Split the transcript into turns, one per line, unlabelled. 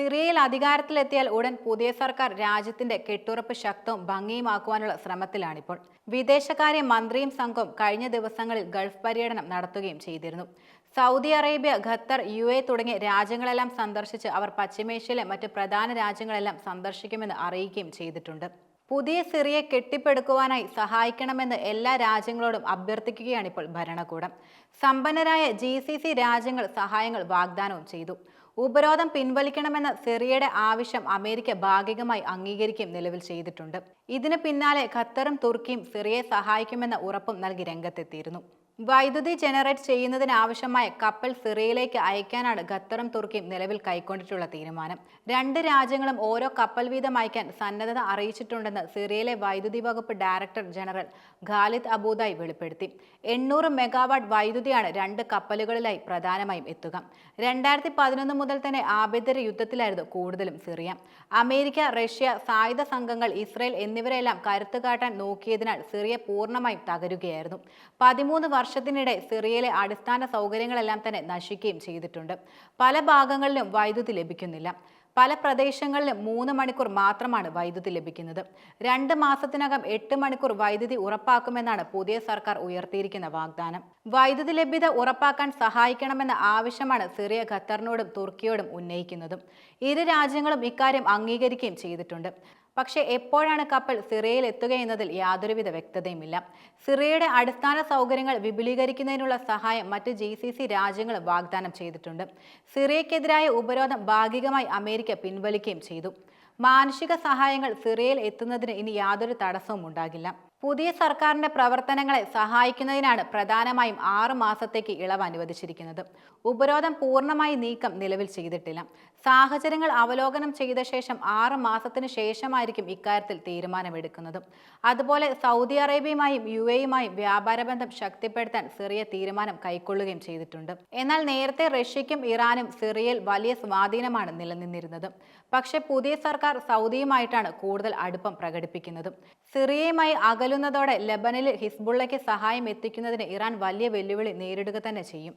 സിറിയയിൽ അധികാരത്തിലെത്തിയാൽ ഉടൻ പുതിയ സർക്കാർ രാജ്യത്തിന്റെ കെട്ടുറപ്പ് ശക്തവും ഭംഗിയുമാക്കുവാനുള്ള ശ്രമത്തിലാണിപ്പോൾ. വിദേശകാര്യ മന്ത്രിയും സംഘവും കഴിഞ്ഞ ദിവസങ്ങളിൽ ഗൾഫ് പര്യടനം നടത്തുകയും ചെയ്തിരുന്നു. Saudi Arabia Qatar U A തുടങ്ങിയ രാജ്യങ്ങളെല്ലാം സന്ദർശിച്ച് അവർ പശ്ചിമേഷ്യയിലെ മറ്റ് പ്രധാന രാജ്യങ്ങളെല്ലാം സന്ദർശിക്കുമെന്ന് അറിയിക്കുകയും ചെയ്തിട്ടുണ്ട്. പുതിയ സിറിയെ കെട്ടിപ്പടുക്കുവാനായി സഹായിക്കണമെന്ന് എല്ലാ രാജ്യങ്ങളോടും അഭ്യർത്ഥിക്കുകയാണ് ഇപ്പോൾ ഭരണകൂടം. സമ്പന്നരായ ജി രാജ്യങ്ങൾ സഹായങ്ങൾ വാഗ്ദാനവും ചെയ്തു. ഉപരോധം പിൻവലിക്കണമെന്ന സിറിയയുടെ ആവശ്യം അമേരിക്ക ഭാഗികമായി അംഗീകരിക്കുകയും നിലവിൽ ചെയ്തിട്ടുണ്ട്. ഇതിന് പിന്നാലെ ഖത്തറും തുർക്കിയും സിറിയയെ സഹായിക്കുമെന്ന ഉറപ്പും നൽകി രംഗത്തെത്തിയിരുന്നു. വൈദ്യുതി ജനറേറ്റ് ചെയ്യുന്നതിനാവശ്യമായ കപ്പൽ സിറിയയിലേക്ക് അയക്കാനാണ് ഖത്തറും തുർക്കിയും നിലവിൽ കൈക്കൊണ്ടിട്ടുള്ള തീരുമാനം. രണ്ട് രാജ്യങ്ങളും ഓരോ കപ്പൽ വീതം അയക്കാൻ സന്നദ്ധത അറിയിച്ചിട്ടുണ്ടെന്ന് സിറിയയിലെ വൈദ്യുതി വകുപ്പ് ഡയറക്ടർ ജനറൽ ഖാലിദ് അബൂദായി വെളിപ്പെടുത്തി. എണ്ണൂറ് മെഗാവാട്ട് വൈദ്യുതിയാണ് രണ്ട് കപ്പലുകളിലായി പ്രധാനമായും എത്തുക. രണ്ടായിരത്തി പതിനൊന്ന് മുതൽ തന്നെ ആഭ്യന്തര യുദ്ധത്തിലായിരുന്നു കൂടുതലും സിറിയ. അമേരിക്ക റഷ്യ സായുധ സംഘങ്ങൾ ഇസ്രയേൽ എന്നിവരെല്ലാം കരുത്തു കാട്ടാൻ നോക്കിയതിനാൽ സിറിയ പൂർണമായും തകരുകയായിരുന്നു. പതിമൂന്ന് വർഷത്തിനിടെ സിറിയയിലെ അടിസ്ഥാന സൗകര്യങ്ങളെല്ലാം തന്നെ നശിക്കുകയും ചെയ്തിട്ടുണ്ട്. പല ഭാഗങ്ങളിലും വൈദ്യുതി ലഭിക്കുന്നില്ല. പല പ്രദേശങ്ങളിലും മൂന്ന് മണിക്കൂർ മാത്രമാണ് വൈദ്യുതി ലഭിക്കുന്നത്. രണ്ട് മാസത്തിനകം എട്ട് മണിക്കൂർ വൈദ്യുതി ഉറപ്പാക്കുമെന്നാണ് പുതിയ സർക്കാർ ഉയർത്തിയിരിക്കുന്ന വാഗ്ദാനം. വൈദ്യുതി ലഭ്യത ഉറപ്പാക്കാൻ സഹായിക്കണമെന്ന ആവശ്യമാണ് സിറിയ ഖത്തറിനോടും തുർക്കിയോടും ഉന്നയിക്കുന്നതും. ഇരു രാജ്യങ്ങളും ഇക്കാര്യം അംഗീകരിക്കുകയും ചെയ്തിട്ടുണ്ട്. പക്ഷേ എപ്പോഴാണ് കപ്പൽ സിറിയയിൽ എത്തുകയെന്നതിൽ യാതൊരുവിധ വ്യക്തതയുമില്ല. സിറിയയുടെ അടിസ്ഥാന സൗകര്യങ്ങൾ വിപുലീകരിക്കുന്നതിനുള്ള സഹായം മറ്റ് ജി സി സി രാജ്യങ്ങൾ വാഗ്ദാനം ചെയ്തിട്ടുണ്ട്. സിറിയക്കെതിരായ ഉപരോധം ഭാഗികമായി അമേരിക്ക പിൻവലിക്കുകയും ചെയ്തു. മാനുഷിക സഹായങ്ങൾ സിറിയയിൽ എത്തുന്നതിന് ഇനി യാതൊരു തടസ്സവും ഉണ്ടാകില്ല. പുതിയ സർക്കാരിന്റെ പ്രവർത്തനങ്ങളെ സഹായിക്കുന്നതിനാണ് പ്രധാനമായും ആറു മാസത്തേക്ക് ഇളവ് അനുവദിച്ചിരിക്കുന്നത്. ഉപരോധം പൂർണമായി നീക്കം നിലവിൽ ചെയ്തിട്ടില്ല. സാഹചര്യങ്ങൾ അവലോകനം ചെയ്ത ശേഷം ആറ് മാസത്തിന് ശേഷമായിരിക്കും ഇക്കാര്യത്തിൽ തീരുമാനമെടുക്കുന്നത്. അതുപോലെ സൗദി അറേബ്യയുമായും യു എയുമായും വ്യാപാര ബന്ധം ശക്തിപ്പെടുത്താൻ സിറിയ തീരുമാനം കൈക്കൊള്ളുകയും ചെയ്തിട്ടുണ്ട്. എന്നാൽ നേരത്തെ റഷ്യയ്ക്കും ഇറാനും സിറിയയിൽ വലിയ സ്വാധീനമാണ് നിലനിന്നിരുന്നത്. പക്ഷേ പുതിയ സർക്കാർ സൗദിയുമായിട്ടാണ് കൂടുതൽ അടുപ്പം പ്രകടിപ്പിക്കുന്നത്. സിറിയയുമായി അകലുന്നതോടെ ലബനിൽ ഹിസ്ബുള്ളയ്ക്ക് സഹായം എത്തിക്കുന്നതിന് ഇറാൻ വലിയ വെല്ലുവിളി നേരിടുക തന്നെ ചെയ്യും.